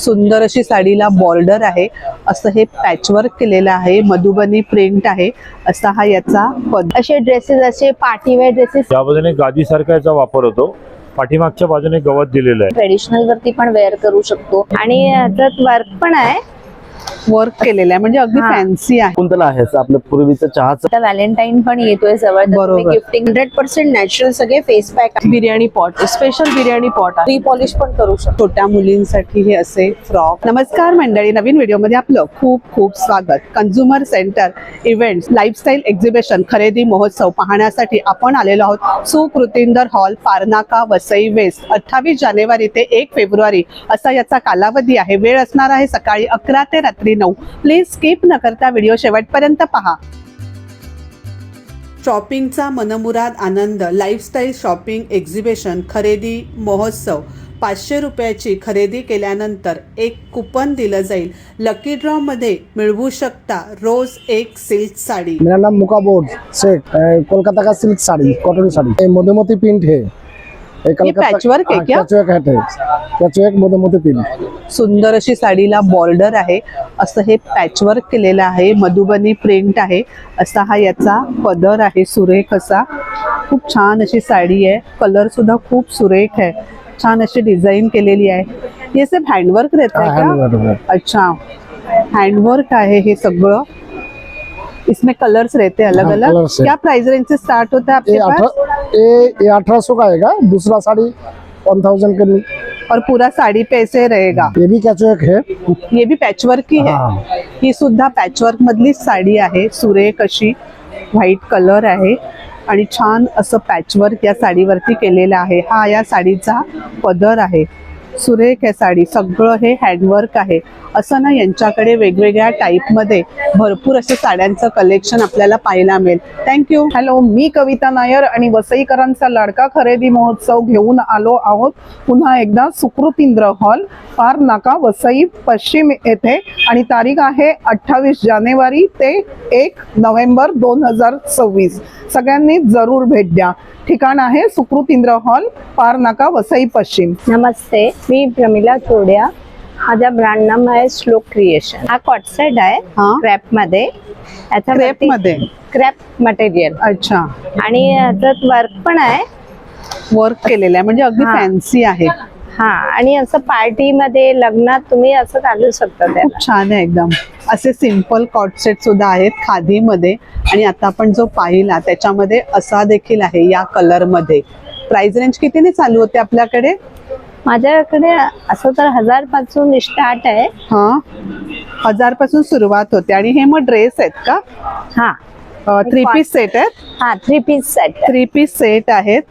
सुंदर अशी साडीला बॉर्डर आहे. असं हे पॅचवर्क केलेलं आहे. मधुबनी प्रिंट आहे. असा हा याचा पद असे ड्रेसेस असे पार्टीवेअर ड्रेसेस या बाजूने गादीसारखा याचा वापर होतो. पाठीमागच्या बाजूने गवत दिलेलं आहे. ट्रेडिशनल वरती पण वेअर करू शकतो. आणि याच्यात वर्क पण आहे. वर्क केलेलं आहे. म्हणजे अगदी हा. फॅन्सी आहे. कुंतला आहे आपलं पूर्वीचं चहाचं आता व्हॅलेंटाईन पण येतोय जवळ बरोबर. गिफ्टिंग हंड्रेड पर्सेंट नॅचरल सगळे face pack biryani pot special biryani pot आहे. पॉलिश पण करू शकतो. छोट्या मुलींसाठी हे असे फ्रॉक. नमस्कार मंडळी नवीन व्हिडिओमध्ये आपलं खूप खूप स्वागत. Consumer centre events lifestyle exhibition खरेदी महोत्सव पाहण्यासाठी आपण आलेलो आहोत सुकृतिंदर हॉल पारनाका वसई वेस्ट अठ्ठावीस जानेवारी ते एक फेब्रुवारी असा याचा कालावधी आहे. वेळ असणार आहे सकाळी अकरा ते रात्री नऊ. प्लीज स्किप न करता व्हिडिओ शेवटपर्यंत पहा. शॉपिंगचा मनमुराद आनंद लाईफस्टाईल शॉपिंग एक्झिबिशन खरेदी महोत्सव. पाचशे रुपयाची खरेदी केल्यानंतर एक कुपन दिलं जाईल. लकी ड्रॉमध्ये मिळवू शकता रोज एक सिल्क साडी. मेरा नाम मुका बोर्ड. अ, कोलकाता का सिल्क साड़ी कॉटन साड़ी. ये मधुमती प्रिंट है. ये patchwork है क्या? पैचवर्क पैचवर्क सुंदर अशी साडीला बॉर्डर आहे. असं हे पॅचवर्क केलेलं आहे. मधुबनी प्रिंट आहे. असा हा याचा पदर आहे सुरेख असा. खूप छान अशी साडी आहे. कलर सुद्धा खूप सुरेख आहे. छान अशी डिझाईन केलेली आहे. हे सिर्फ हँडवर्क रहता है क्या? हैंडवर्क अच्छा. हैंडवर्क आहे हे सगळं. इसमें कलर्स रहते हैं अलग हाँ, अलग। है। क्या प्राइस रेंज से स्टार्ट होता है आपके पास? ये अठारह सौ का आएगा दूसरा साड़ी वन थाउजेंड के लिए। और पूरा साड़ी पे से रहेगा। ये भी कैचवर्क है। ये भी पॅचवर्क की हा. आहे ही सुद्धा पॅचवर्क मधलीच साडी आहे सुरेख अशी व्हाईट कलर आहे आणि छान असं पॅचवर्क या साडीवरती केलेलं आहे. हा या साडीचा पदर आहे. सुरेख आहे साडी. सगळं हे हँडवर्क आहे. असं ना यांच्याकडे वेगवेगळ्या टाईपमध्ये भरपूर असं साड्यांचं कलेक्शन आपल्याला पाहायला मिळेल. थँक्यू हॅलो मी कविता नायर आणि वसईकरांचा लाडका खरेदी महोत्सव घेऊन आलो आहोत. पुन्हा एकदा सुकृतींद्र हॉल पार नाका वसई पश्चिम येथे. आणि तारीख आहे अठ्ठावीस जानेवारी ते एक नोव्हेंबर दोन हजार सव्वीस. सगळ्यांनी जरूर भेट द्या. ठिकाण आहे सुकृतींद्र हॉल पार नाका वसई पश्चिम. नमस्ते मी प्रमिला चोड्या. माझा ब्रँड नाम आहे श्लोक क्रिएशन. हा कॉटसेट आहे हा. क्रॅपमध्ये. क्रेपमध्ये? क्रॅप मटेरियल अच्छा. आणि याच्यात वर्क पण आहे. वर्क केलेलं आहे म्हणजे अगदी हा. फॅन्सी आहे. हा आणि असं पार्टी मध्ये लग्नात तुम्ही असं घालू शकता त्याला. खूप छान आहे एकदम. असे सिंपल कॉट सेट सुद्धा आहेत खादीमध्ये. आणि आता आपण जो पाहिला त्याच्यामध्ये असा देखील आहे या कलरमध्ये प्राइस रेंज कितीने चालू होते आपल्याकडे? माझ्याकडे असं तर हजारपासून स्टार्ट आहे. हा हजारपासून सुरुवात होते. आणि हे मग ड्रेस आहेत का? हा. थ्री पीस सेट आहेत? हा three piece set three piece set आहेत.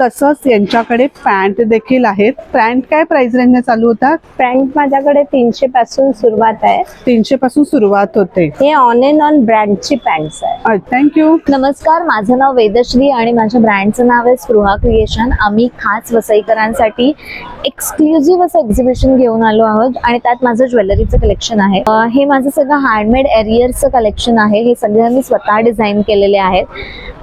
तसंच यांच्याकडे पॅन्ट देखील आहेत. पॅन्ट काय प्राइस रेंजने चालू होतात पॅन्ट माझ्याकडे तीनशे पासून सुरुवात आहे. तीनशे पासून सुरुवात होते. हे ऑन अँड ऑन ब्रँडची पॅन्ट्स आहे. थँक्यू नमस्कार माझं नाव वेदश्री आणि माझ्या ब्रँडचं नाव आहे स्पृहा क्रिएशन आम्ही खास वसईकरांसाठी एक्सक्लुझिव्ह असं एक्झिबिशन घेऊन आलो आहोत आणि त्यात माझं ज्वेलरीचं कलेक्शन आहे. हे माझं सगळं हँडमेड एरियरचं कलेक्शन आहे. हे सगळं मी स्वतः डिझाईन केलेले आहेत.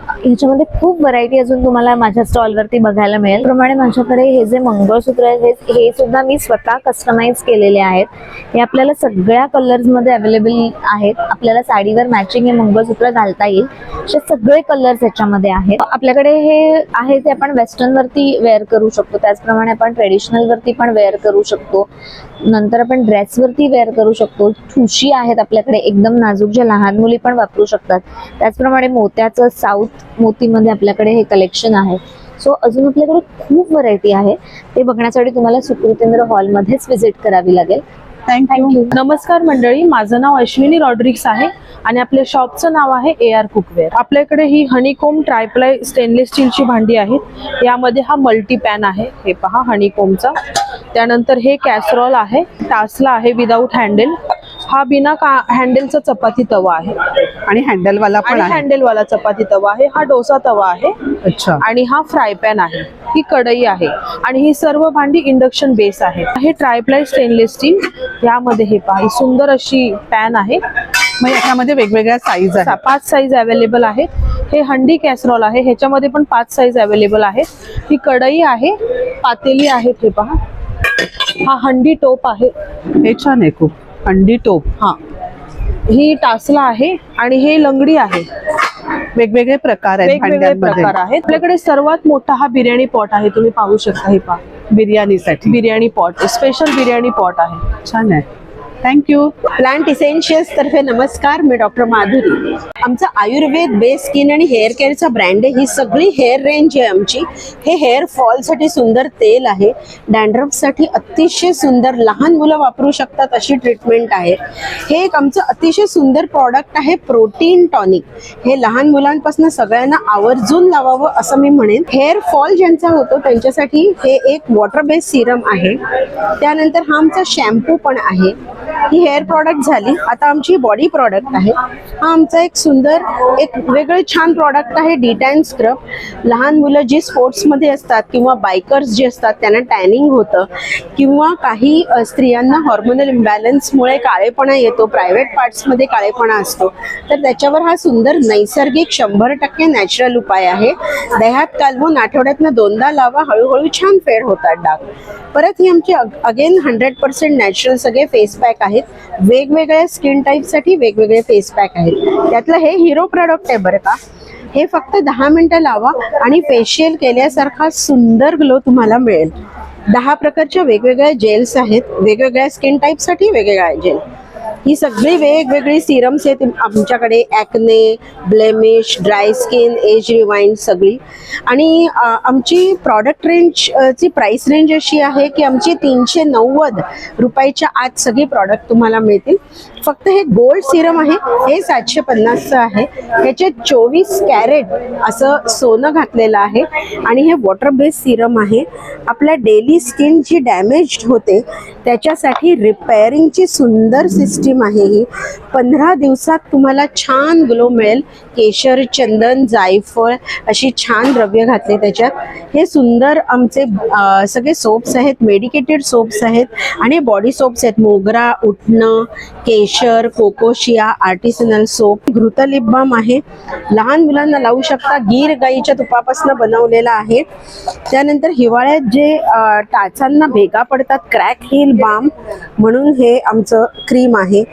ह्याच्यामध्ये खूप व्हरायटी अजून तुम्हाला माझ्या स्टॉलवरती बघायला मिळेल. प्रमाणे माझ्याकडे हे जे मंगळसूत्र आहे हे- सुद्धा मी स्वतः कस्टमाइज केलेले आहेत. हे आपल्याला सगळ्या कलर्समध्ये अवेलेबल आहेत. आपल्याला साडीवर मॅचिंग हे मंगळसूत्र घालता येईल. असे सगळे कलर्स ह्याच्यामध्ये आहेत. आपल्याकडे हे आहे ते आपण वेस्टर्नवरती वेअर करू शकतो. त्याचप्रमाणे आपण ट्रेडिशनलवरती पण वेअर करू शकतो. नंतर आपण ड्रेसवरती वेअर करू शकतो. ठुशी आहेत आपल्याकडे एकदम नाजूक ज्या लहान मुली पण वापरू शकतात. त्याचप्रमाणे मोत्याचं साऊथ मोतीमध्ये आपल्याकडे हे कलेक्शन आहे. सो अजून आपल्याकडे खूप व्हरायटी आहे. ते बघण्यासाठी तुम्हाला सुकृतेंद्र हॉलमध्येच व्हिजिट करावी लागेल. थँक्यू नमस्कार मंडळी माझं नाव अश्विनी रॉड्रिक्स आहे आणि आपल्या शॉपचं नाव आहे ए आर कुकवेअर आपल्याकडे ही हनीकोम ट्रायप्लाय स्टेनलेस स्टीलची भांडी आहेत. यामध्ये हा मल्टी पॅन आहे. हे पहा हनीकोमचा त्यानंतर हे कॅसरॉल आहे. टासला आहे विदाऊट हँडल हा बिना का हँडलचा चपाती तवा आहे. आणि हँडलवाला पण आणि आहे? हँडलवाला चपाती तवा आहे. हा डोसा तवा आहे. अच्छा. आणि हा फ्राय पॅन आहे. ही कढई आहे. आणि ही सर्व भांडी इंडक्शन बेस आहे हे ट्रायप्लाय स्टेनलेस स्टील यामध्ये हे पहा ही सुंदर अशी पॅन आहे. मग याच्यामध्ये वेगवेगळ्या साईज सा- आहेत पाच साईज अवेलेबल आहेत. हे हंडी कॅसरॉल आहे. ह्याच्यामध्ये पण पाच साईज अवेलेबल आहेत. ही कढई आहे. पातेली आहेत हे पहा. हा हंडी टोप आहे. हे छान आहे खूप. अंडी टोप. हा. ही टासला आहे आणि हे लंगडी आहे. वेगवेगळे प्रकार आहेत वेगवेगळे प्रकार आहेत. आपल्याकडे सर्वात मोठा हा बिर्याणी पॉट आहे. तुम्ही पाहू शकता हे पहा. बिर्याणीसाठी. Biryani pot. Special biryani pot आहे. छान आहे. थँक्यू प्लांट इसेन्शियल्स तर्फे नमस्कार मी डॉक्टर माधुरी. आमचा आयुर्वेद बेस स्किन आणि हेअर केअरचा ब्रँड आहे. ही सगळी हेअर रेंज आहे आमची. हे हेअर फॉलसाठी सुंदर तेल आहे. डॅन्ड्रफसाठी अतिशय सुंदर लहान मुलं वापरू शकतात अशी ट्रीटमेंट आहे. हे एक आमचं अतिशय सुंदर प्रॉडक्ट आहे प्रोटीन टॉनिक हे लहान मुलांपासून सगळ्यांना आवर्जून लावावं असं मी म्हणेन. हेअर फॉल ज्यांचा होतो त्यांच्यासाठी हे एक वॉटर बेस्ड सिरम आहे. त्यानंतर हा आमचा शॅम्पू पण आहे. ही हेअर प्रॉडक्ट झाली. आता आमची बॉडी प्रॉडक्ट आहे. हा आमचा एक सुंदर एक वेगळे छान प्रॉडक्ट आहे डिटॅन स्क्रब लहान मुलं जी स्पोर्ट्समध्ये असतात किंवा बायकर्स जे असतात त्यांना टॅनिंग होतं. किंवा काही स्त्रियांना हॉर्मोनल इम्बॅलन्समुळे काळेपणा येतो प्रायव्हेट पार्ट्समध्ये काळेपणा असतो. तर त्याच्यावर हा सुंदर नैसर्गिक शंभर टक्के नॅचरल उपाय आहे. दह्यात कालवून आठवड्यातनं दोनदा लावा हळूहळू छान फेड होतात डाग. परत ही आमची अगेन हंड्रेड पर्सेंट नॅचरल सगळे फेस पॅक आहेत. वेगवेगळ्या स्किन टाईपसाठी वेगवेगळे फेस पॅक आहेत. त्यातलं हे हिरो प्रॉडक्ट आहे बरं का. हे फक्त दहा मिनटं लावा आणि फेशियल केल्यासारखा सुंदर ग्लो तुम्हाला मिळेल. दहा प्रकारच्या वेगवेगळ्या जेल्स आहेत. वेगवेगळ्या स्किन टाईपसाठी वेगवेगळ्या जेल ही सगळी वेगवेगळी सिरम्स आहेत आमच्याकडे acne blemish dry skin age rewind सगळी. आणि आमची प्रॉडक्ट रेंज प्राईस ची प्राइस रेंज अशी आहे की आमची तीनशे नव्वद रुपयाच्या आत सगळी प्रॉडक्ट तुम्हाला मिळतील. फक्त हे गोल्ड सिरम आहे हे सातशे पन्नासचं आहे. ह्याचे चोवीस कॅरेट असं सोनं घातलेलं आहे आणि हे वॉटर बेस्ड सिरम आहे. आपल्या डेली स्किन जी डॅमेज्ड होते त्याच्यासाठी रिपेअरिंगची सुंदर सिस्टीम आहे ही. पंधरा दिवसात तुम्हाला छान ग्लो मिळेल. केशर चंदन जायफळ अशी छान द्रव्य घातले त्याच्यात. हे सुंदर आमचे सगळे सोप्स आहेत मेडिकेटेड सोप्स आहेत आणि बॉडी सोप्स आहेत. मोगरा उठणं केश केशर कोकोशिया आर्टिसनल सोप घृत लिप बाम आहे. लहान मुलांना लावू शकता. गीर गाईच्या तुपापासून बनवलेला आहे. त्यानंतर हिवाळ्यात जे टाचांना भेगा पडतात क्रॅक हिल बाम म्हणून हे आमचं क्रीम आहे.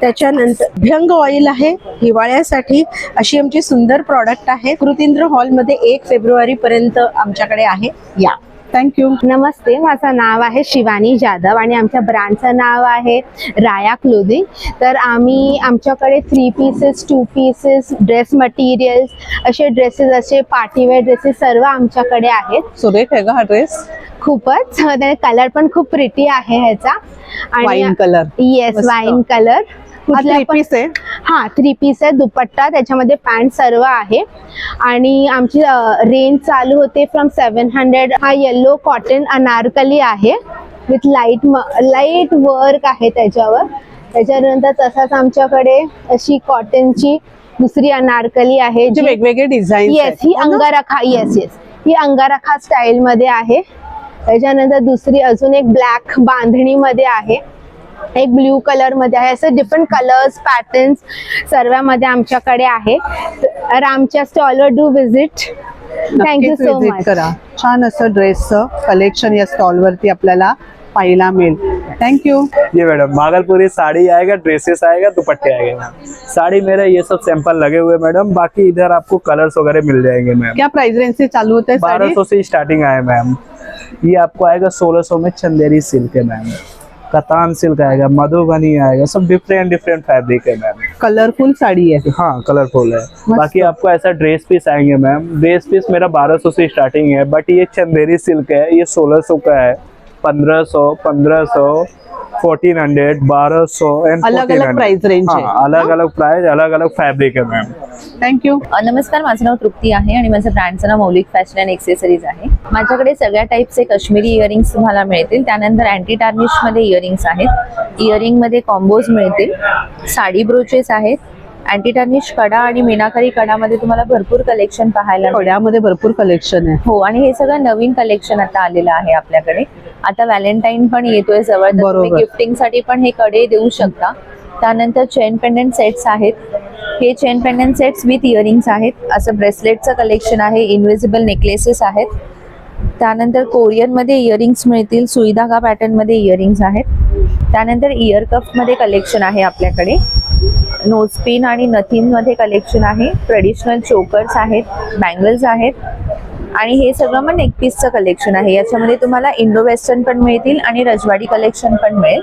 त्याच्यानंतर भ्यंग ऑइल आहे. हिवाळ्यासाठी अशी आमची सुंदर प्रॉडक्ट आहे. कृतींद्र हॉलमध्ये एक फेब्रुवारी पर्यंत आमच्याकडे आहे. या. थँक्यू नमस्ते माझं नाव आहे शिवानी जाधव आणि आमच्या ब्रँडचं नाव आहे राया क्लोदिंग. तर आम्ही आमच्याकडे three pieces two pieces dress materials असे ड्रेसेस असे पार्टीवेअर ड्रेसेस सर्व आमच्याकडे आहेत. सुरेख आहे का हा ड्रेस खूपच त्याने कलर पण खूप प्रिटी आहे ह्याचा. Wine colour yes. Wine colour पण पीस आहे? हा थ्री पीस आहे दुपट्टा त्याच्यामध्ये पॅन्ट सर्व आहे. आणि आमची रेंज चालू होते फ्रॉम सेवन हंड्रेड हा येल्लो कॉटन अनारकली आहे. विथ लाइट लाइट वर्क आहे त्याच्यावर. त्याच्यानंतर तसाच आमच्याकडे अशी कॉटनची दुसरी अनारकली आहे जे जी वेगवेगळे डिझाईन येस ही अंगारखा येस येस ही अंगारखा स्टाईल मध्ये आहे. त्याच्यानंतर दुसरी अजून एक ब्लॅक बांधणीमध्ये आहे. एक ब्ल्यू कलर मध्ये आहे. असं डिफरंट कलर्स पॅटर्न्स सर्वांमध्ये आमच्याकडे आहे. तर आमच्या स्टॉलवर do visit thank you so much करा. छान असं ड्रेसचं कलेक्शन या स्टॉल वरती आपल्याला पाहायला मिळेल. थँक्यू ये मैडम भागलपुरी साड़ी आएगा ड्रेसेस आएगा दुपट्टे आएँगे. साड़ी मेरा ये सब सैंपल लगे हुए मैडम बाकी इधर आपको कलर्स वगैरह मिल जाएँगे मैम क्या प्राइस रेंज से चालू होता है बारह सौ से स्टार्टिंग आए मैम ये आपको आएगा सोलह सौ में चंदेरी सिल्क है मैम कतान सिल्क आएगा मधुबनी आएगा सब डिफरेंट डिफरेंट फैब्रिक है मैम कलरफुल साड़ी है। हाँ कलरफुल है। बाकी आपको ऐसा ड्रेस पीस आएँगे मैम ड्रेस पीस मेरा बारह सौ से स्टार्टिंग है बट ये चंदेरी सिल्क है ये सोलह सौ का है। 1500 1500 1400 1200 एंड अलग-अलग price range है. हाँ। अलग अलग प्राइस अलग अलग फैब्रिक है मैम थँक्यू अ, नमस्कार माझं नाव तृप्ती आहे आणि माझं ब्रँडचं नाव मौलिक फॅशन अँड एक्सेसरीज आहे. माझ्याकडे सगळ्या टाईपचे काश्मीरी इयरिंग्स तुम्हाला मिळतील. त्यानंतर अँटी टार्निशमध्ये इयरिंग्स आहेत. इयरिंगमध्ये कॉम्बोज मिळतील. साडी ब्रोचेस आहेत. अँटी टार्निश कडा आणि मीनाकारी कडामध्ये तुम्हाला भरपूर कलेक्शन पाहायला मिळेल. कड्यामध्ये भरपूर कलेक्शन आहे. हो आणि हे सगळं नवीन कलेक्शन आता आलेलं आहे आपल्याकडे. आता व्हॅलेंटाईन पण येतोय जवळ तुम्ही. गिफ्टिंगसाठी पण हे कडे देऊ शकता. त्यानंतर चेन पेंडंट सेट्स आहेत. हे chain pendant sets with earrings आहेत. असं ब्रेसलेटचं कलेक्शन आहे इनविजिबल नेकलेसेस आहेत. त्यानंतर कोरियनमध्ये इयरिंग्स मिळतील सुईधागा पॅटर्नमध्ये इयरिंग्स आहेत. त्यानंतर इयर कफमध्ये कलेक्शन आहे आपल्याकडे. नोजपिन आणि नथीनमध्ये कलेक्शन आहे. ट्रेडिशनल चोकर्स आहेत बँगल्स आहेत. आणि हे सगळं मग नेकपीसचं कलेक्शन आहे. याच्यामध्ये तुम्हाला इंडो वेस्टर्न पण मिळतील आणि रजवाडी कलेक्शन पण मिळेल.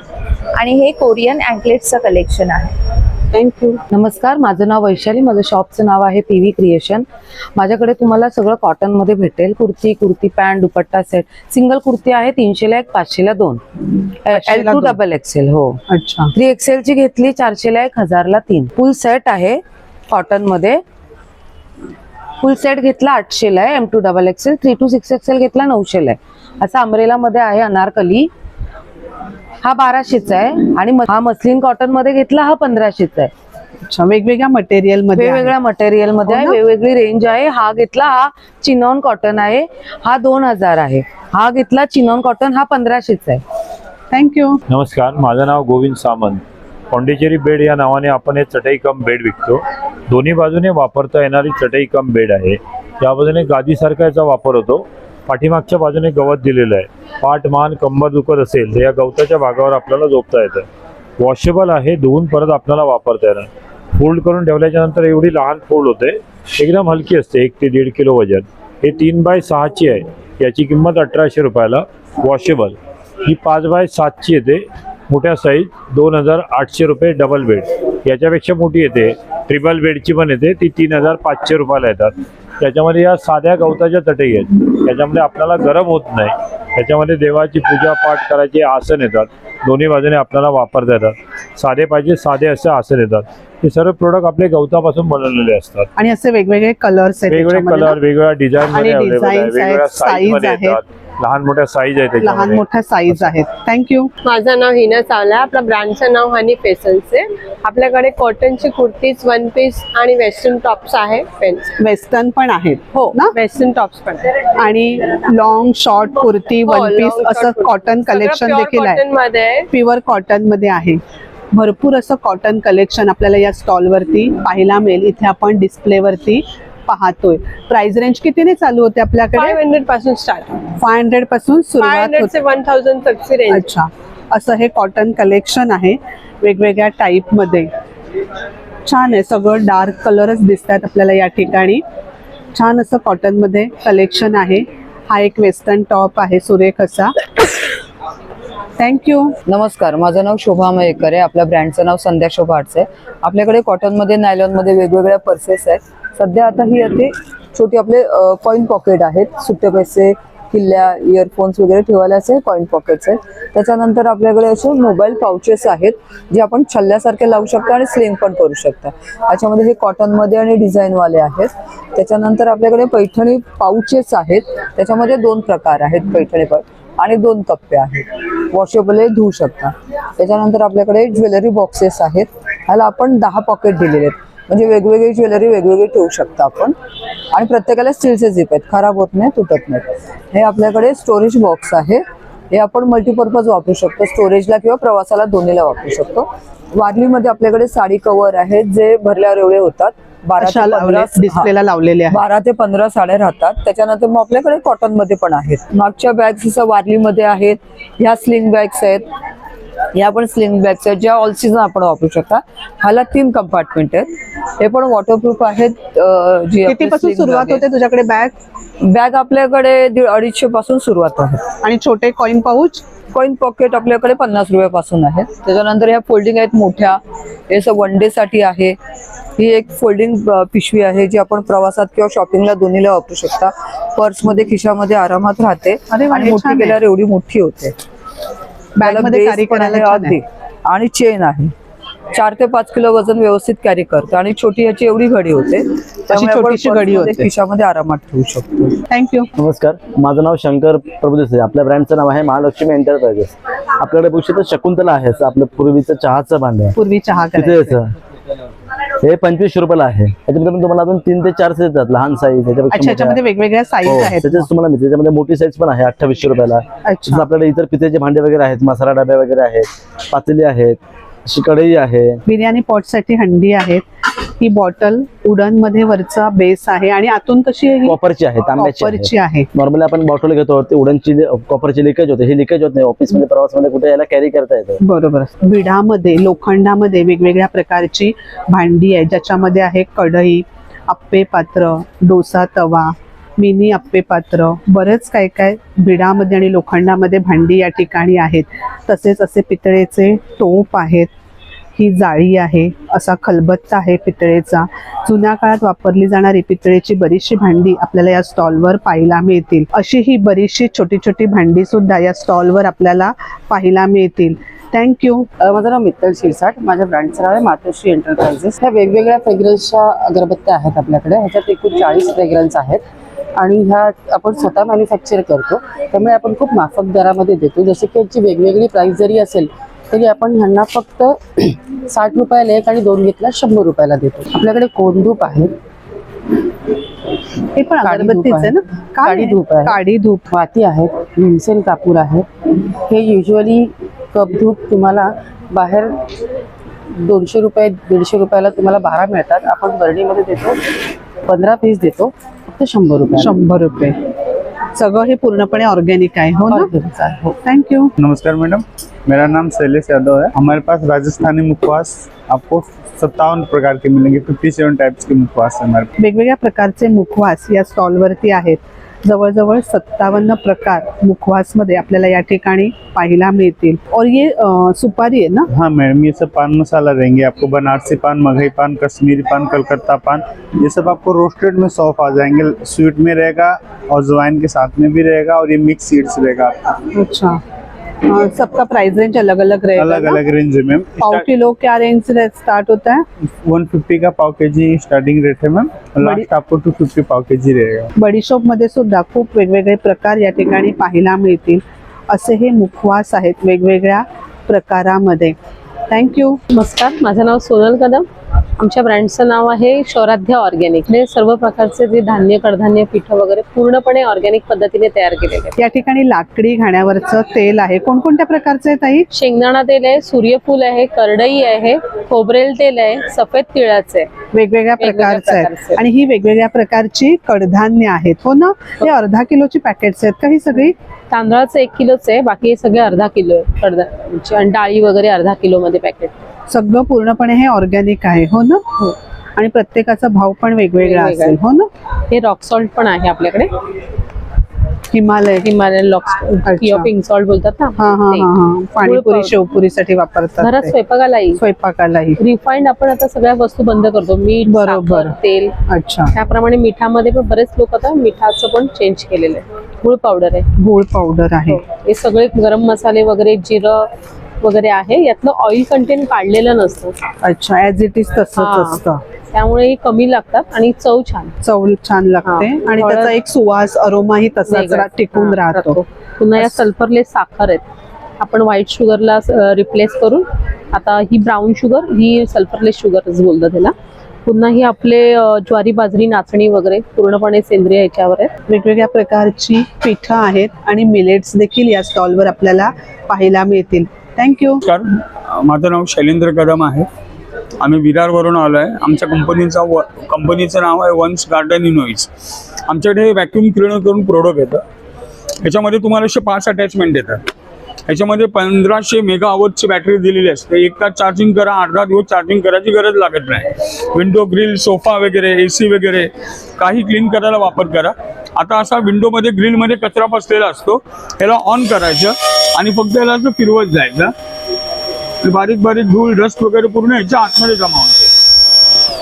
आणि हे कोरियन अँकलेट्सचं कलेक्शन आहे. थँक्यू नमस्कार माझं नाव वैशाली. माझं शॉपचं नाव आहे पी व्ही क्रिएशन माझ्याकडे तुम्हाला सगळं कॉटनमध्ये भेटेल. Kurti kurti pant dupatta set single kurti आहे तीनशेला एक पाचशेला दोन. L two. डबल एक्सेल हो. अच्छा. थ्री एक्सेलची घेतली चारशेला एक हजारला तीन. फुल सेट आहे कॉटनमध्ये फुल सेट घेतला आठशेला आहे M to double XL three to six XL घेतला नऊशेला आहे. असा अमरेलामध्ये आहे अनारकली. हा बाराशेचा आहे आणि म- हा मस्लिन कॉटनमध्ये घेतला हा पंधराशेचा आहे. अच्छा वेगवेगळ्या मटेरियलमध्ये. वेगवेगळ्या मटेरियलमध्ये हो आहे ना? वेगवेगळी रेंज आहे. हा घेतला हा चिनॉन कॉटन आहे. हा दोन हजार आहे. हा घेतला चिनॉन कॉटन हा पंधराशेचा आहे. थँक्यू नमस्कार माझं नाव गोविंद सामंत. पॉंडिचेरी बेड या नावाने आपण हे चटई कम बेड विकतो. दोन्ही बाजूने वापरता येणारी चटई कम बेड आहे. या बाजूने गादीसारखा याचा वापर होतो. पाठीमागच्या बाजूने गवत दिलेलं आहे. पाठ मान कंबर दुखत असेल तर या गवताच्या भागावर आपल्याला झोपता येतं. वॉशेबल आहे धुवून परत आपल्याला वापरता येणार. फोल्ड करून ठेवल्याच्या नंतर एवढी लहान फोल्ड होते. एकदम हलकी असते एक ते दीड किलो वजन. हे तीन बाय सहाची आहे. याची किंमत अठराशे रुपयाला वॉशेबल ही पाच बाय सातची येते. मोठ्या साईज दोन हजार आठशे रुपये डबल बेड याच्यापेक्षा मोठी येते. ट्रिपल बेडची पण येते. ती तीन हजार पाचशे रुपयाला येतात. त्याच्यामध्ये या साध्या गवताच्या चटई आहेत. त्याच्यामध्ये आपल्याला गरम होत नाही. त्याच्यामध्ये देवाची पूजा पाठ करायचे आसन येतात. दोन्ही बाजूने आपल्याला वापरता येतात. साधे पाहिजे साधे असे आसन येतात. हे सर्व प्रोडक्ट आपले गवतापासून बनवलेले असतात. आणि असे वेगवेगळे कलर्स वेगवेगळे? कलर वेगवेगळ्या डिझाईन मध्ये अवेलेबल आहे. वेगवेगळ्या साईजमध्ये. येतात. लहान मोठ्या साईज आहेत लहान मोठ्या साईज आहेत. थँक्यू माझं नाव हिना चावला आहे. आपल्या ब्रँडचं नाव हनी फेसल्स आहे. आपल्याकडे कॉटनची कुर्तीज वन पीस आणि वेस्टर्न टॉप्स आहे वेस्टर्न पण आहेत हो ना? वेस्टर्न टॉप्स पण आणि लॉंग शॉर्ट कुर्ती हो, वन पीस असं कॉटन कलेक्शन देखील आहे. कॉटनमध्ये आहे. प्युअर कॉटनमध्ये आहे. भरपूर असं कॉटन कलेक्शन आपल्याला या स्टॉल वरती पाहायला मिळेल. इथे आपण डिस्प्ले वरती पाहतोय. प्राइस रेंज कितीने चालू होते आपल्याकडे? फाईव्ह हंड्रेडपासून स्टार्ट फाय हंड्रेडपासून फाय सुरुवात हंड्रेड होते ते वन थाउजंड तकची रेंज अच्छा. असं हे कॉटन कलेक्शन आहे. वेगवेगळ्या टाईपमध्ये. छान आहे. सगळं डार्क कलरच दिसतात आपल्याला या ठिकाणी. छान असं कॉटनमध्ये कलेक्शन आहे. हा एक वेस्टर्न टॉप आहे सुरेख असा. थँक्यू नमस्कार. माझं नाव शोभा मयेकर आहे. आपल्या ब्रँडचं नाव संध्या शोभा आर्ट्स आहे आपल्याकडे कॉटनमध्ये नायलॉनमध्ये वेगवेगळ्या पर्सेस आहेत. सध्या आता ही येते छोटी आपले कॉईन पॉकेट आहेत. सुट्टे पैसे किल्ल्या इयरफोन्स वगैरे ठेवायला असे कॉईन पॉकेट्स आहेत. त्याच्यानंतर आपल्याकडे असे मोबाईल पाउचेस आहेत जे आपण छल्ल्यासारखे लावू शकता आणि स्लिंग पण करू शकता. त्याच्यामध्ये हे कॉटनमध्ये आणि डिझाईनवाले आहेत. त्याच्यानंतर आपल्याकडे पैठणी पाउचेस आहेत. त्याच्यामध्ये दोन प्रकार आहेत पैठणी आणि दोन कप्पे आहेत. वॉशेबल धुवू शकता. त्याच्यानंतर आपल्याकडे ज्वेलरी बॉक्सेस आहेत. ह्याला आपण दहा पॉकेट दिलेले आहेत. म्हणजे वेगवेगळी ज्वेलरी वेगवेगळी ठेवू शकता आपण. आणि प्रत्येकाला स्टीलचे झिप आहेत खराब होत नाही तुटत नाहीत. हे आपल्याकडे स्टोरेज बॉक्स आहे. हे आपण मल्टीपर्पज वापरू शकतो. स्टोरेजला किंवा प्रवासाला दोन्हीला वापरू शकतो. वारलीमध्ये आपल्याकडे साडी कव्हर आहेत जे भरल्यावर एवढे होतात. बारा. डिस्प्लेला लावलेले बारा ते पंधरा साड्या राहतात. त्याच्यानंतर मग आपल्याकडे कॉटनमध्ये पण आहेत. मागच्या बॅग्स जसं वारलीमध्ये आहेत. ह्या स्लिंग बॅग्स आहेत. या पण स्लिंग बॅग्स आहेत ज्या ऑल सीझन आपण वापरू शकता. ह्याला तीन कंपार्टमेंट आहेत. हे पण वॉटरप्रूफ आहेत जी सुरुवात होते तुझ्याकडे बॅग बॅग आपल्याकडे अडीचशे पासून सुरुवात आहे. आणि छोटे कॉइन पाऊच कॉईन पॉकेट आपल्याकडे पन्नास रुपयापासून आहेत त्याच्यानंतर ह्या फोल्डिंग आहेत मोठ्या. हे वन डे साठी आहे. ही एक फोल्डिंग पिशवी आहे जी आपण प्रवासात किंवा शॉपिंगला दोन्हीला वापरू शकता. पर्समध्ये खिशामध्ये आरामात राहते. आणि मोठी. केल्यावर एवढी मोठी होते. बॅगमध्ये करायला आणि चेन आहे. चार ते पाच किलो वजन व्यवस्थित कॅरी करते. आणि छोटी ह्याची एवढी घडी होते. छोटीशी घडी होते. खिशामध्ये आरामात ठेवू शकतो. थँक्यू नमस्कार. माझं नाव शंकर प्रभुदेसाई आपल्या ब्रँडचं नाव आहे महालक्ष्मी एंटरप्राइजेस आपल्याकडे शकतो शकुंतला आहे असं आपलं पूर्वीचं चहाचं भांड आहे. पूर्वी चहा तिथे याचं. हे पंचवीसशे रुपयाला आहे. त्याच्यामध्ये तुम्हाला अजून तीन ते चार साईज येतात लहान साईज अच्छा याच्यामध्ये वेगवेगळ्या साईज आहेत. त्याच्याच तुम्हाला मिळते त्याच्यामध्ये मोठी साईज पण आहे अठ्ठावीसशे रुपयाला. आपल्याकडे इतर पितेचे भांडे वगैरे आहेत मसाला डबे वगैरे आहेत पातेली आहेत अशी कढई आहे. बिर्याणी पॉटसाठी हंडी आहेत. ही बॉटल उडनमध्ये वरचा बेस आहे आणि आतून कशी? कॉपरची आहे तांब्याची आहे. कॉपरची आहे. नॉर्मली आपण बॉटल घेतो ते उडनची कॉपरची लिकेज होते ही लिकेज होत नाही. ऑफिसमध्ये प्रवासमध्ये कुठे याला कॅरी करता येतं. बरोबर. बिडामध्ये लोखंडामध्ये वेगवेगळ्या प्रकारची भांडी आहे ज्याच्यामध्ये आहे कढई आप्पे पात्र डोसा तवा मिनी आप्पे पात्र. बरेच काय काय बिडामध्ये आणि लोखंडामध्ये भांडी या ठिकाणी आहेत. तसेच असे पितळेचे टोप आहेत. ही जाळी आहे असा खलबत्ता आहे पितळेचा. जुन्या काळात वापरली जाणारी पितळेची बरीचशी भांडी आपल्याला या स्टॉलवर पाहायला मिळतील. अशी ही बरीचशी छोटी छोटी भांडी सुद्धा या स्टॉलवर आपल्याला पाहायला मिळतील. थँक्यू माझं नाव मित्तल शिरसाट. माझ्या ब्रँडचं नाव आहे मातोश्री एंटरप्राइजेस ह्या वेगवेगळ्या फ्रेग्रन्सच्या अगरबत्त्या आहेत आपल्याकडे. ह्याच्यात एकूण चाळीस फ्रेग्रन्स आहेत. आणि ह्या आपण स्वतः मॅन्युफॅक्चर करतो. त्यामुळे आपण खूप माफक दरामध्ये देतो. जसं की याची वेगवेगळी प्राईस जरी असेल तरी आपण ह्यांना फक्त साठ रुपयाला एक आणि दोन घेतला शंभर रुपयाला देतो. आपल्याकडे कोंधूप आहे? हे पण अगरबत्तीच आहे. ना? आहे. काय काडी आहे? धूप आहे. काडी धूप. वाती आहेत भीमसेन कापूर आहे. हे युजली कप धूप तुम्हाला बाहेर दोनशे रुपये दीडशे रुपयाला तुम्हाला बारा मिळतात. आपण बर्डीमध्ये देतो. पंधरा पीस देतो. फक्त शंभर रुपये शंभर रुपये. सगळं हे पूर्णपणे ऑर्गॅनिक आहे हो ना? हो. थँक्यू नमस्कार मैडम मेरा नाम शैलेश यादव है। हमारे पास राजस्थानी मुखवास आपको सत्तावन प्रकार के मिलेंगे फिफ्टी सेवन टाइप्स के मुखवास है हमारे। वेगवेगळ्या प्रकारचे मुखवास या स्टॉलवरती आहेत. जवळजवळ सत्तावन्न प्रकार मुखवासमध्ये आपल्याला या ठिकाणी पाहायला मिळतील. और ये अं, सुपारी आहे ना? हाँ मैडम ये सब पान मसाला रहेंगे आपको बनारसी पान मगही पान कश्मीरी पान कलकत्ता पान ये सब आपको रोस्टेड में सौंफ आ जाएंगे स्वीट में रहेगा और जवाइन के साथ में भी रहेगा और ये मिक्स सीड्स रहेगा आपका। अच्छा। सबका प्राइस रेंज अलग अलग रहेगा अलग? अलग रेंज है मैम पाव किलो क्या रेंज से स्टार्ट होता है? वन फिफ्टी का पाव के जी स्टार्टिंग रेट है मैम लास्ट आपको टू फिफ्टी पाव के जी रहेगा। बडीशॉपमध्ये सुद्धा खूप वेगवेगळे प्रकार या ठिकाणी पाहायला मिळतील. असे हे मुखवास आहेत वेगवेगळ्या प्रकारामध्ये. थँक्यू नमस्कार. माझं नाव सोनल कदम. आमच्या ब्रँडचं नाव आहे शौराध्य ऑर्गॅनिक. हे सर्व प्रकारचे जे धान्य कडधान्य पिठं वगैरे पूर्णपणे ऑर्गॅनिक पद्धतीने तयार केलेले या ठिकाणी लाकडी घाण्यावरचं तेल आहे. कोणकोणत्या प्रकारचं आहे ताई? शेंगदाणा तेल आहे सूर्यफूल आहे करडई आहे खोबरेल तेल आहे सफेद तिळाचे. आहे वेगवेगळ्या वेगवेगळ्या प्रकारचं आहे प्रकारचे. आणि ही वेगवेगळ्या प्रकारची कडधान्य आहेत. हो ना? हे. अर्धा किलोची पॅकेट्स आहेत का ही सगळी? तांदळाचं एक किलोच आहे बाकी हे सगळे अर्धा किलो आहे. कडधान्याचे आणि डाळी वगैरे अर्धा किलो मध्ये पॅकेट सगळं पूर्णपणे हे ऑर्गॅनिक आहे हो ना? आणि प्रत्येकाचा भाव पण वेगवेगळा असेल हो ना? हे रॉक सॉल्ट पण आहे आपल्याकडे. हिमालय. हिमालयन पिंक सॉल्ट बोलतात ना हा हा. हा हा. पाणीपुरी. शेवपुरीसाठी वापरतात घरात. स्वयंपाकालाही. स्वयंपाकालाही. रिफाईंड आपण आता सगळ्या वस्तू बंद करतो. मीठ बरोबर. तेल. अच्छा. त्याप्रमाणे मिठामध्ये पण बरेच लोक आता मिठाचं पण चेंज केलेलं आहे. गुळ पावडर आहे. गुळ पावडर आहे. हे. सगळे गरम मसाले वगैरे जिरं वगैरे आहे. यातलं ऑइल कंटेंट काढलेलं नसतं. अच्छा ऍज इट इज तसंच हा. असतं. त्यामुळे हे कमी लागतात आणि चव छान. चव छान लागते. हा. आणि त्याचा एक सुवास अरोमाही तसाच. रा- टिकून हा, राहतो. पुन्हा या सल्फरलेस साखर आहेत. आपण व्हाईट शुगरला रिप्लेस करून आता ही ब्राऊन शुगर ही सल्फरलेस शुगर बोलतात त्याला पुन्हा ही आपले ज्वारी बाजरी नाचणी वगैरे पूर्णपणे सेंद्रिय ह्याच्यावर आहेत. वेगवेगळ्या प्रकारची पिठं आहेत आणि मिलेट्स देखील या स्टॉलवर आपल्याला पाहायला मिळतील. थँक्यू माझं नाव शैलेंद्र कदम आहे. आम्ही विरारवरून आलो आहे आमच्या कंपनीचा व कंपनीचं नाव आहे वन्स गार्डन इनोईज आमच्याकडे व्हॅक्युम क्लिनर करून प्रोडक्ट येतं. ह्याच्यामध्ये तुम्हाला असे पाच अटॅचमेंट येतात. याच्यामध्ये पंधराशे मेगा अवरची बॅटरी दिलेली असते. एक तास चार्जिंग करा अर्धा दिवस चार्जिंग करायची गरज लागत नाही. विंडो ग्रिल सोफा वगैरे ए सी वगैरे काही क्लीन करायला वापर करा. आता असा विंडोमध्ये ग्रिलमध्ये कचरा बसलेला असतो. ह्याला ऑन करायचं आणि फक्त ह्याला असं फिरवत जायचं. बारीक बारीक धूळ डस्ट वगैरे पूर्ण ह्याच्या आतमध्ये जमा होते.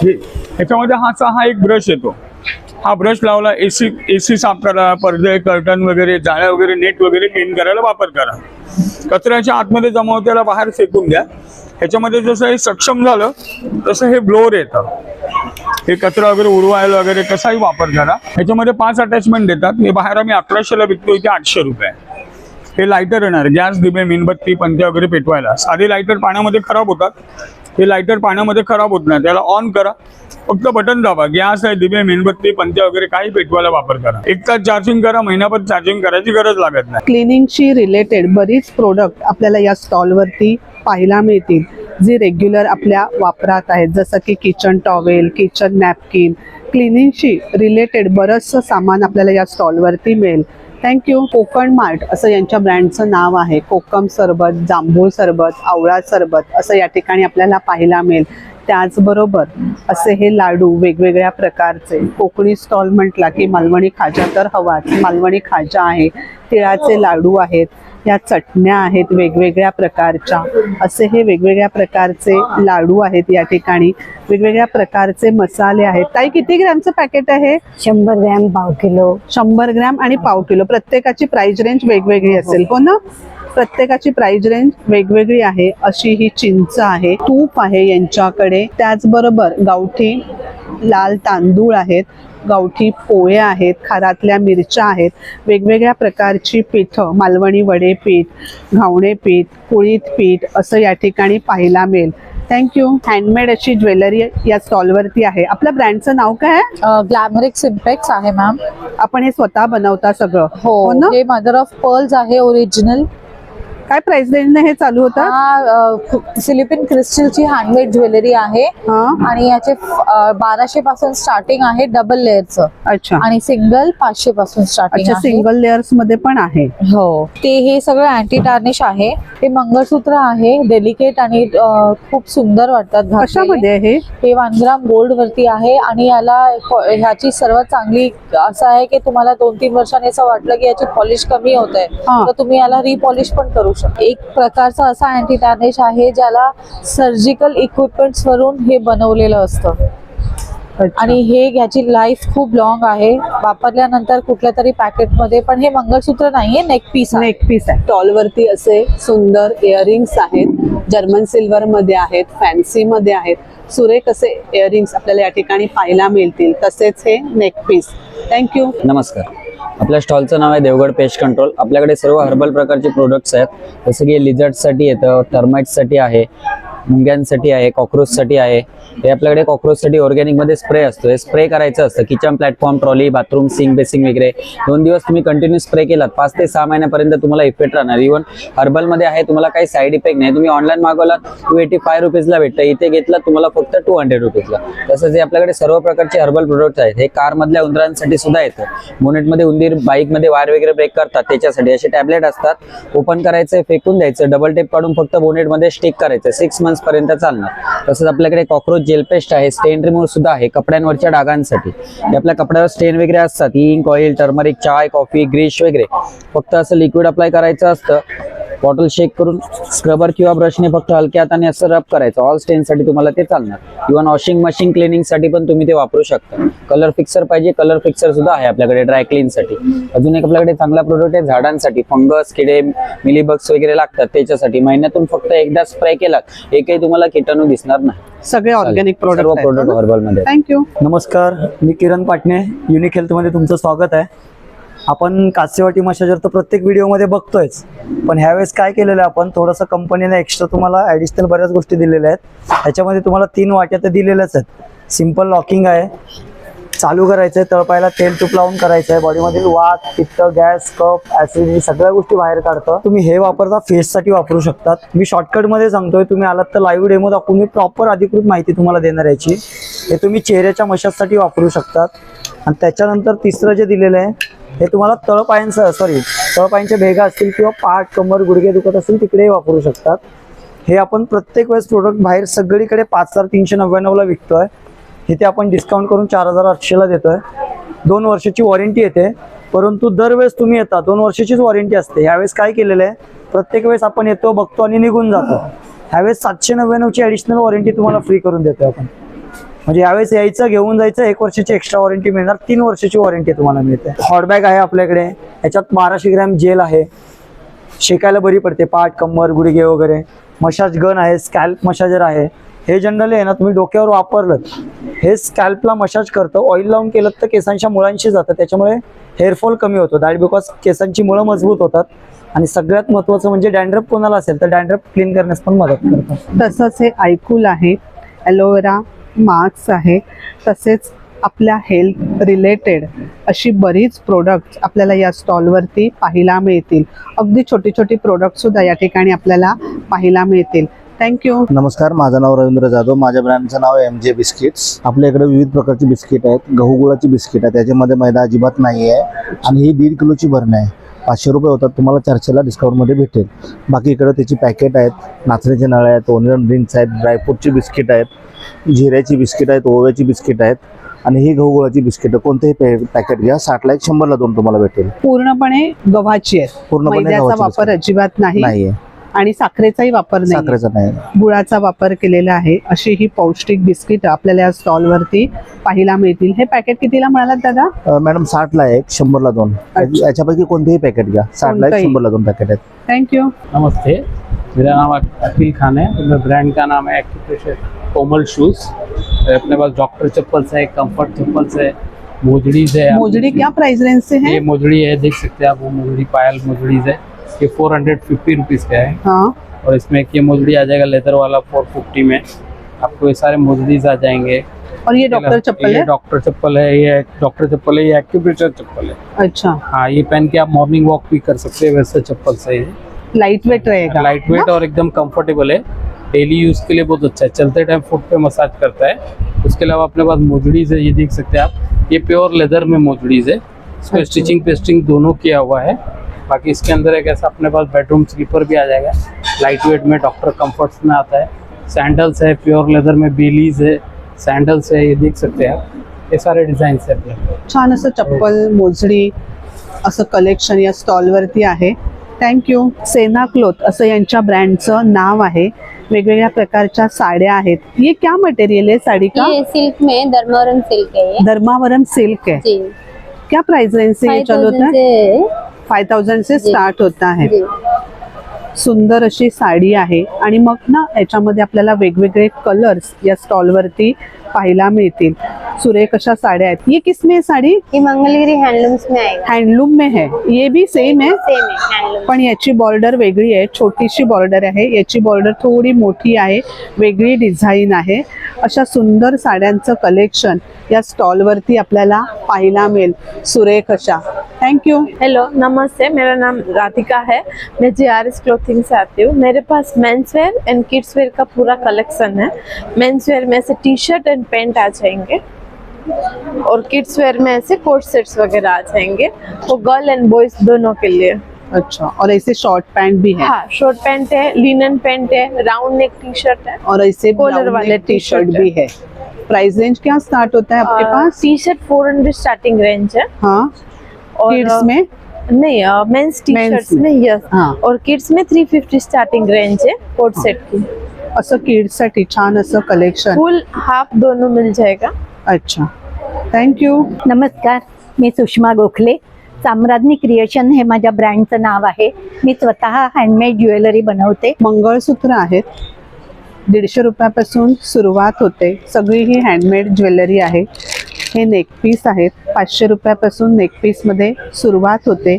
हे ह्याच्यामध्ये हा असा हा एक ब्रश येतो. हा ब्रश लावला एसी एसी साफ करा पडदे कर्टन वगैरे जाळ्या वगैरे नेट वगैरे क्लीन करायला वापर करा. कचऱ्याच्या आतमध्ये जमा होते त्याला बाहेर फेकून द्या. ह्याच्यामध्ये जसं हे सक्षम झालं तसं हे ब्लोअर येतं. हे कचरा वगैरे उडवायला वगैरे कसाही वापर करा. ह्याच्यामध्ये पाच अटॅचमेंट देतात. मी बाहेर आम्ही अकराशेला विकतो इथे आठशे रुपये. हे लायटर येणार गॅस दिबे मेणबत्ती पंत्या वगैरे पेटवायला. साधे लायटर पाण्यामध्ये खराब होतात. हे लायटर पाण्यामध्ये खराब होत नाही. त्याला ऑन करा. फक्त बटन दाबा. गॅस आहे दिवे मेणबत्ती पंत्या वगैरे काही पेटवायला वापर करा. एक तास चार्जिंग करा महिनाभर चार्जिंग करायची गरज लागत नाही. क्लिनिंगशी रिलेटेड बरीच प्रोडक्ट आपल्याला या स्टॉलवरती पाहायला मिळतील जी रेग्युलर आपल्या वापरात आहेत. जसं की किचन टॉवेल किचन नॅपकिन क्लिनिंगशी रिलेटेड बरंचसं सामान आपल्याला या स्टॉलवरती मिळेल. थँक्यू कोकण मार्ट असं यांच्या ब्रँडचं नाव आहे. कोकम सरबत जांभूळ सरबत आवळा सरबत असं या ठिकाणी आपल्याला पाहायला मिळेल. त्याचबरोबर असे हे लाडू वेगवेगळ्या प्रकारचे. कोकणी स्टॉल म्हटला की मालवणी खाजा तर हवाच. मालवणी खाजा आहे तिळाचे लाडू आहेत या चटण्या आहेत वेगवेगळ्या प्रकारच्या. असे हे वेगवेगळ्या प्रकारचे लाडू आहेत या ठिकाणी. वेगवेगळ्या प्रकारचे मसाले आहेत. ताई किती ग्रॅमचं पॅकेट आहे? शंभर ग्रॅम पाव किलो. शंभर ग्रॅम आणि पाव किलो. प्रत्येकाची प्राइस रेंज वेगवेगळी असेल हो ना? प्रत्येकाची प्राइस रेंज वेगवेगळी आहे. अशी ही चिंच आहे तूप आहे यांच्याकडे. त्याचबरोबर गावठी लाल तांदूळ आहेत गावठी पोळे आहेत खारातल्या मिरच्या आहेत. वेगवेगळ्या प्रकारची पीठं मालवणी वडे पीठ घावणे पीठ कुळीत पीठ असं या ठिकाणी पाहायला मिळेल. थँक्यू हँडमेड अशी ज्वेलरी या स्टॉलवरती आहे. आपल्या ब्रँडचं नाव काय आहे? ग्लॅमरिक सिम्पेक्स आहे मॅम आपण हे स्वतः बनवता सगळं. हो ना? हे मदर ऑफ पर्ल्स आहे ओरिजिनल काय प्राइस रेंजने हे चालू होतं हा फिलिपिन क्रिस्टलची हँडमेड ज्वेलरी आहे. आणि याचे बाराशे पासून स्टार्टिंग आहे डबल लेअरचं अच्छा. आणि सिंगल पाचशे पासून स्टार्टिंग अच्छा सिंगल लेअर्समध्ये पण आहे. हो. ते हे सगळं अँटी टार्निश आहे. हे मंगळसूत्र आहे डेलिकेट आणि खूप सुंदर वाटतात. कशामध्ये आहे हे? वन ग्राम गोल्ड वरती आहे आणि याला ह्याची सर्वात चांगली असं आहे की तुम्हाला दोन तीन वर्षांनी असं वाटलं की याची पॉलिश कमी होत आहे तर तुम्ही याला रिपॉलिश पण करू शकता एक प्रकारचा असा अँटी टार्निश आहे ज्याला सर्जिकल इक्विपमेंट्स वरून हे बनवलेलं असतं. आणि हे ह्याची लाईफ खूप लॉंग आहे. वापरल्यानंतर कुठल्या तरी पॅकेटमध्ये पण हे मंगळसूत्र नाहीये नेक पीस नेक पीस आहे. स्टॉलवरती असे सुंदर इयरिंग्स आहेत. जर्मन सिल्वर मध्ये आहेत फॅन्सी मध्ये आहेत. सुरेख असे इयरिंग्स आपल्याला या ठिकाणी पाहायला मिळतील? तसेच हे नेक पीस थँक्यू नमस्कार. आपल्या स्टॉलचं नाव आहे देवगड पेस्ट कंट्रोल. आपल्याकडे सर्व हर्बल प्रकारचे प्रोडक्ट्स आहेत. जसं की लिझर्टसाठी येतं टर्माइटसाठी आहे. मुंग्यांसाठी आहे कॉक्रोचसाठी आहे. हे आपल्याकडे कॉक्रोचसाठी ऑर्गॅनिकमध्ये स्प्रे असतो. हे स्प्रे करायचं असतं. Kitchen platform trolley bathroom sink basin वगैरे. दोन दिवस तुम्ही कंटिन्यू स्प्रे केलात. पाच ते सहा महिन्यापर्यंत तुम्हाला इफेक्ट राहणार. इव्हन हर्बलमध्ये आहे तुम्हाला काही साईड इफेक्ट नाही. तुम्ही ऑनलाईन मागवलात टू एटी फाय रुपीजला भेटतं. इथे घेतलं तुम्हाला फक्त टू हंड्रेड रुपीजला तसंच हे आपल्याकडे सर्व प्रकारचे हर्बल प्रोडक्ट आहेत. हे कारमधल्या उंदरांसाठी सुद्धा येतं. बोनेटमध्ये उंदीर बाईकमध्ये वायर वगैरे ब्रेक करतात त्याच्यासाठी. असे टॅबलेट असतात. ओपन करायचं फेकून द्यायचं. डबल टेप काढून फक्त बोनेटमध्ये स्टिक करायचं. सिक्स मंथ पन्नास पर्यंत चालणार. तसंच आपल्याकडे कॉक्रोच जेल पेस्ट आहे स्टेन रिमूव्ह सुद्धा आहे कपड्यांवरच्या डागांसाठी. आपल्या कपड्यावर स्टेन वगैरे असतात ink oil turmeric chai coffee grease वगैरे. फक्त असं लिक्विड अप्लाय करायचं असतं. बॉटल शेक करून स्क्रबर किंवा ब्रशने फक्त हलक्या हाताने असं रब करायचं. ऑल स्टेनसाठी तुम्हाला ते चालणार. इव्हन वॉशिंग मशीन क्लिनिंगसाठी पण तुम्ही ते वापरू शकता. कलर फिक्सर पाहिजे कलर फिक्सर सुद्धा आहे आपल्याकडे ड्राय क्लीनसाठी अजून एक आपल्याकडे चांगला प्रोडक्ट आहे झाडांसाठी. फंगस किडे मिलीबग्स वगैरे लागतात त्याच्यासाठी. महिन्यातून फक्त एकदा स्प्रे केला एकही तुम्हाला किटाणू दिसणार नाही. सगळे ऑर्गॅनिक प्रोडक्ट प्रोडक्ट हर्बलमध्ये. आहेत. थँक्यू नमस्कार मी किरण पाटणे युनिक हेल्थमध्ये तुमचं स्वागत आहे. आपण कासेवाटी मशाजर तर प्रत्येक व्हिडिओमध्ये बघतोयच. पण ह्यावेळेस काय केलेलं आहे आपण थोडंसं कंपनीने एक्स्ट्रा तुम्हाला ॲडिशनल बऱ्याच गोष्टी दिलेल्या आहेत. ह्याच्यामध्ये तुम्हाला तीन वाट्या तर दिलेल्याच आहेत. सिंपल लॉकिंग आहे. चालू करायचं आहे तळपायला तेल तूप लावून करायचं आहे बॉडीमधील वात पित्त गॅस कप ऍसिडिटी सगळ्या गोष्टी बाहेर काढतं. तुम्ही हे वापरता फेससाठी वापरू शकतात. मी शॉर्टकटमध्ये सांगतोय तुम्ही आलात तर लाईव्ह डेमो दाखवून मी प्रॉपर अधिकृत माहिती तुम्हाला देणार याची. हे तुम्ही चेहऱ्याच्या मशाजसाठी वापरू शकतात. आणि त्याच्यानंतर तिसरं जे दिलेलं आहे हे तुम्हाला तळपायांचं सॉरी तळपायांच्या भेगा असतील किंवा पाठ कमर गुडघे दुखत असतील तिकडेही वापरू शकतात. हे आपण प्रत्येक वेळेस प्रोडक्ट बाहेर सगळीकडे पाच हजार तीनशे नव्याण्णवला विकतोय. इथे आपण डिस्काउंट करून चार हजार आठशेला देतोय. दोन वर्षाची वॉरंटी येते. परंतु दरवेळेस तुम्ही येता दोन वर्षाचीच वॉरंटी असते. ह्यावेळेस काय केलेलं आहे? प्रत्येक वेळेस आपण येतो बघतो आणि निघून जातो. ह्यावेळेस सातशे नव्याण्णवची ॲडिशनल वॉरंटी तुम्हाला फ्री करून देतोय आपण. म्हणजे यावेळेस यायचं घेऊन जायचं एक वर्षाची एक्स्ट्रा वॉरंटी मिळणार तीन वर्षाची वॉरंटी तुम्हाला मिळते. हॉटबॅग आहे आपल्याकडे याच्यात बाराशे ग्रॅम जेल आहे. शेकायला बरी पडते पाठ कंबर गुडघे वगैरे. मशाज गन आहे स्कॅल्प मसाजर आहे. हे जनरली आहे ना तुम्ही डोक्यावर वापरलं हे स्कॅल्पला मसाज करतं. ऑइल लावून केलं तर केसांच्या मुळांशी जातं त्याच्यामुळे हेअरफॉल कमी होतो. दॅट बिकॉज केसांची मुळं मजबूत होतात. आणि सगळ्यात महत्त्वाचं म्हणजे डॅन्ड्रप कोणाला असेल तर डॅन्ड्रप क्लीन करण्यास पण मदत करतात तसंच हे ऐकूल आहे ॲलोवेरा मास्क आहे तसेच आपल्या हेल्थ रिलेटेड अशी बरीच प्रोडक्ट्स आपल्याला या स्टॉलवरती पाहायला मिळतील. अगदी छोटी छोटी प्रोडक्टसुद्धा या ठिकाणी आपल्याला पाहायला मिळतील. थँक्यू नमस्कार माझं नाव रवींद्र जाधव. माझ्या ब्रँडचं नाव एम जे बिस्किट्स आपल्याकडे विविध प्रकारची बिस्किट आहेत. गहू गुळाची बिस्किट आहे त्याच्यामध्ये मैदा अजिबात नाही आहे आणि ही दीड किलोची भरणं आहे. पाचशे रुपये होतात तुम्हाला चारशेला डिस्काउंटमध्ये भेटेल. बाकी इकडे त्याची पॅकेट आहेत नाचणीचे नळे आहेत ओनियन ड्रिंक्स आहेत ड्रायफ्रूटची बिस्किट आहेत जिऱ्याची बिस्किट आहेत ओव्याची बिस्किट आहेत आणि ही गहू गुळाची बिस्किट कोणतेही पॅकेट घ्या साठला एक शंभरला दोन तुम्हाला भेटेल. पूर्णपणे गव्हाची आहे पूर्णपणे वापर. अजिबात नाही. आणि साखरेचाही वापर नाही. साखरेचा नाही. गुळाचा वापर केलेला आहे. अशी ही पौष्टिक बिस्किट आपल्याला या स्टॉलवरती पाहायला मिळतील. हे पॅकेट कितीला म्हणालात दादा? अ, मॅडम साठला एक शंभरला दोन. याच्यापैकी कोणतेही पॅकेट घ्या. साठला एक कोणतंही. शंभरला दोन पॅकेट आहेत. थँक्यू नमस्ते. मेरा नाम अखिल खान है. मेरे ब्रांड का नाम है एक्यूप्रेशर कोमल शूज अपने पास डॉक्टर चप्पल्स है कंफर्ट चप्पल्स है मोजड़ीज है। मोजड़ी क्या प्राइस रेंज से है? ये मोजड़ी है देख सकते हैं आप वो मोजड़ी पायल मोजड़ीज है। ये फोर हंड्रेड फिफ्टी रुपीज़ का है। हाँ। और इसमें एक ये मोजड़ी आ जाएगा लेदर वाला फोर फिफ्टी में। आपको ये सारे मोजड़ीज आ जाएँगे। और ये डॉक्टर चप्पल है? डॉक्टर चप्पल है ये डॉक्टर चप्पल है ये एक्यूप्रेशर चप्पल है। अच्छा। हाँ ये पहन के आप मॉर्निंग वॉक भी कर सकते हैं वैसे चप्पल से लाइट वेट रहेगा लाइट वेट और एकदम कंफर्टेबल है। डेली यूज़ के लिए बहुत अच्छा है। चलते टाइम फुट पे मसाज करता है। उसके अलावा अपने पास मोजड़ीज है ये देख सकते हैं आप। ये प्योर लेदर में मोजड़ीज है। इसमें अच्छा। स्टिचिंग पेस्टिंग दोनों किया हुआ है। बाकी इसके अंदर एक ऐसा अपने पास बेडरूम स्लीपर भी आ जाएगा। लाइट वेट में डॉक्टर कंफर्ट्स में आता है। सैंडल्स है प्योर लेदर में बेलीज है सैंडल्स है ये देख सकते हैं आप। ये सारे डिज़ाइन है अपने। छान असं चप्पल मोजडी असं कलेक्शन या स्टॉलवरती आहे। थँक्यू सेना क्लोथ असं यांच्या ब्रँडचं नाव आहे. वेगवेगळ्या प्रकारच्या साड्या आहेत. ये क्या मटेरियल है साड़ी का? ये सिल्क में धर्मावरम सिल्क है. ये धर्मावरम सिल्क है जी. क्या प्राइस रेंज से ये 5,000 चालू होता है? से फाइव थाउजंड से. स्टार्ट होता है. जी सुंदर अशी साडी आहे. आणि मग ना याच्यामध्ये आपल्याला वेगवेगळे कलर्स या स्टॉलवरती पाहायला मिळतील. सुरेख अशा साड्या आहेत? ये किस में है साड़ी? ये मंगलगिरी हैंडलूम्स में आएगा हँडलूम में है ये भी सेम है सेम है हैंडलूम पण याची बॉर्डर वेगळी आहे. छोटीशी बॉर्डर आहे. याची बॉर्डर थोडी मोठी आहे. वेगळी डिझाईन आहे. अशा सुंदर साड्यांचं कलेक्शन या स्टॉलवरती आपल्याला पाहायला मिळेल. सुरेख अशा थँक्यू हेलो नमस्ते. मेरा नाम राधिका है. मैं जी आर एस क्लोथिंग से आती हूँ. मेरे pass men's wear and kids wear का पूरा कलेक्शन है. मेंस वेयर में से टी शर्ट एंड पैंट आ जाएंगे. और किड्स वेयर में ऐसे कोट सेट्स वगैरह आ जाएँगे वो गर्ल एंड बॉयज़ दोनों के लिए। अच्छा और ऐसे शॉर्ट पैंट भी है? हाँ शॉर्ट पैंट है लिनन पैंट है राउंड नेक टी शर्ट है और ऐसे कॉलर वाले टी शर्ट भी है। प्राइस रेंज क्या स्टार्ट होता है आपके pass? T shirt four hundred starting range है। हाँ। और किड्स में? नहीं मेंस टी शर्ट्स में। यस हाँ। और किड्स में थ्री फिफ्टी स्टार्टिंग रेंज है कोट सेट की। असं किड्स साठी छान असं कलेक्शन फुल हाफ़ दोनों मिल जाएगा। अच्छा. थँक्यू नमस्कार मी सुषमा गोखले. साम्राज्ञी क्रिएशन हे माझ्या ब्रँडचं नाव आहे. मी स्वतः हँडमेड ज्वेलरी बनवते. मंगळसूत्र आहेत. दीडशे रुपयापासून सुरुवात होते. सगळी ही हँडमेड ज्वेलरी आहे. हे नेकपीस आहेत. पाचशे रुपयापासून नेकपीसमध्ये सुरुवात होते.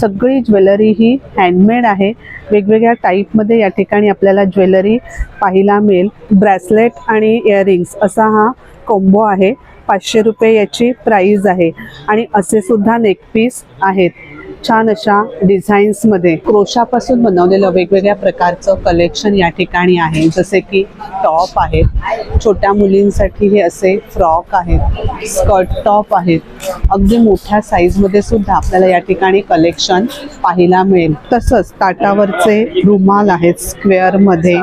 सगळी ज्वेलरी ही हँडमेड आहे. वेगवेगळ्या टाईपमध्ये या ठिकाणी आपल्याला ज्वेलरी पाहायला मिळेल. ब्रेसलेट आणि इयरिंग्स असा हा कोंबो आहे. पाचशे रुपये याची प्राईज आहे. आणि असे सुद्धा नेकपीस आहेत. छान अशा डिझाईन्समध्ये क्रोशापासून बनवलेलं वेगवेगळ्या प्रकारचं कलेक्शन या ठिकाणी आहे. जसे की टॉप आहेत. छोट्या मुलींसाठी हे असे फ्रॉक आहेत. स्कर्ट टॉप आहेत. अगदी मोठ्या साईजमध्ये सुद्धा आपल्याला या ठिकाणी कलेक्शन पाहायला मिळेल. तसंच ताटावरचे रुमाल आहेत. स्क्वेअरमध्ये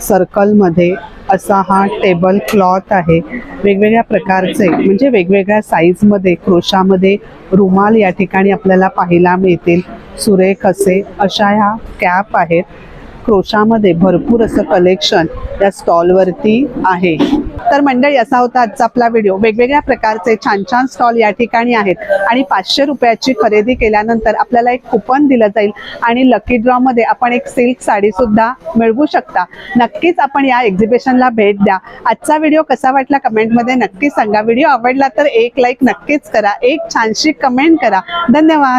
सर्कलमध्ये असा हा टेबल क्लॉथ आहे. वेगवेगळ्या प्रकारचे म्हणजे वेगवेगळ्या साईजमध्ये क्रोशामध्ये रुमाल या ठिकाणी आपल्याला पाहायला मिळतील. सुरेख असे अशा ह्या कॅप आहेत. क्रोशामध्ये भरपूर असं कलेक्शन या स्टॉलवरती आहे. तर मंडळी असा होता आजचा आपला व्हिडिओ वेगवेगळ्या प्रकारचे छान छान स्टॉल या ठिकाणी आहेत. आणि पाचशे रुपयाची खरेदी केल्यानंतर आपल्याला एक कुपन दिलं जाईल. आणि लकी ड्रॉमध्ये आपण एक सिल्क साडी सुद्धा मिळवू शकता. नक्कीच आपण या एक्झिबिशनला भेट द्या. आजचा व्हिडिओ कसा वाटला कमेंटमध्ये नक्की सांगा. व्हिडिओ आवडला तर एक लाईक नक्कीच करा. एक छानशी कमेंट करा. धन्यवाद.